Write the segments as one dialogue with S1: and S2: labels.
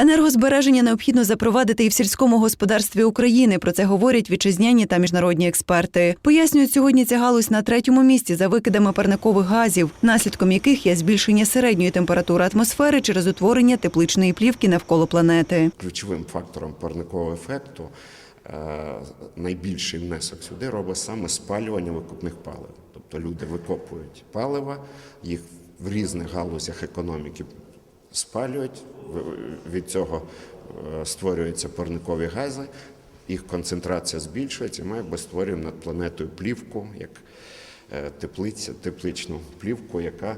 S1: Енергозбереження необхідно запровадити і в сільському господарстві України. Про це говорять вітчизняні та міжнародні експерти. Пояснюють, сьогодні ця галузь на третьому місці за викидами парникових газів, наслідком яких є збільшення середньої температури атмосфери через утворення тепличної плівки навколо планети.
S2: Ключовим фактором парникового ефекту е, найбільший внесок сюди робить саме спалювання викопних палив. Тобто люди викопують палива, їх в різних галузях економіки спалюють, від цього е, створюються парникові гази, їх концентрація збільшується, ми якби створюємо над планетою плівку, як е, теплиця, тепличну плівку, яка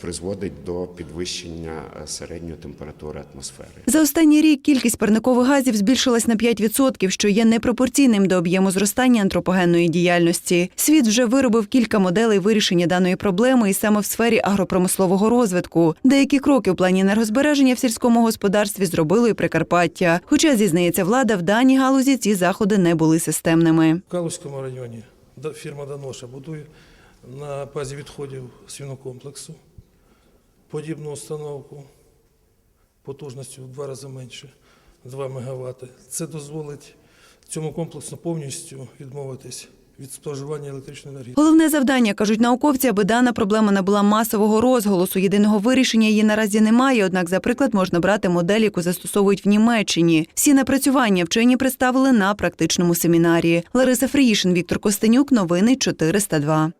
S2: призводить до підвищення е, середньої температури атмосфери.
S1: За останній рік кількість парникових газів збільшилась на 5%, що є непропорційним до об'єму зростання антропогенної діяльності. Світ вже виробив кілька моделей вирішення даної проблеми, і саме в сфері агропромислового розвитку. Деякі кроки у плані енергозбереження в сільському господарстві зробило і Прикарпаття. Хоча зізнається влада, в даній галузі ці заходи не були системними.
S3: В Калузькому районі фірма Даноша будує на базі відходів свинокомплексу подібну установку потужністю в два рази менше 2 МВт. Це дозволить цьому комплексу повністю відмовитись від споживання електричної енергії.
S1: Головне завдання, кажуть науковці, аби дана проблема набула масового розголосу. Єдиного вирішення її наразі немає. Однак, за приклад, можна брати модель, яку застосовують в Німеччині. Всі напрацювання вчені представили на практичному семінарі. Лариса Фриїшин, Віктор Костенюк. Новини 402.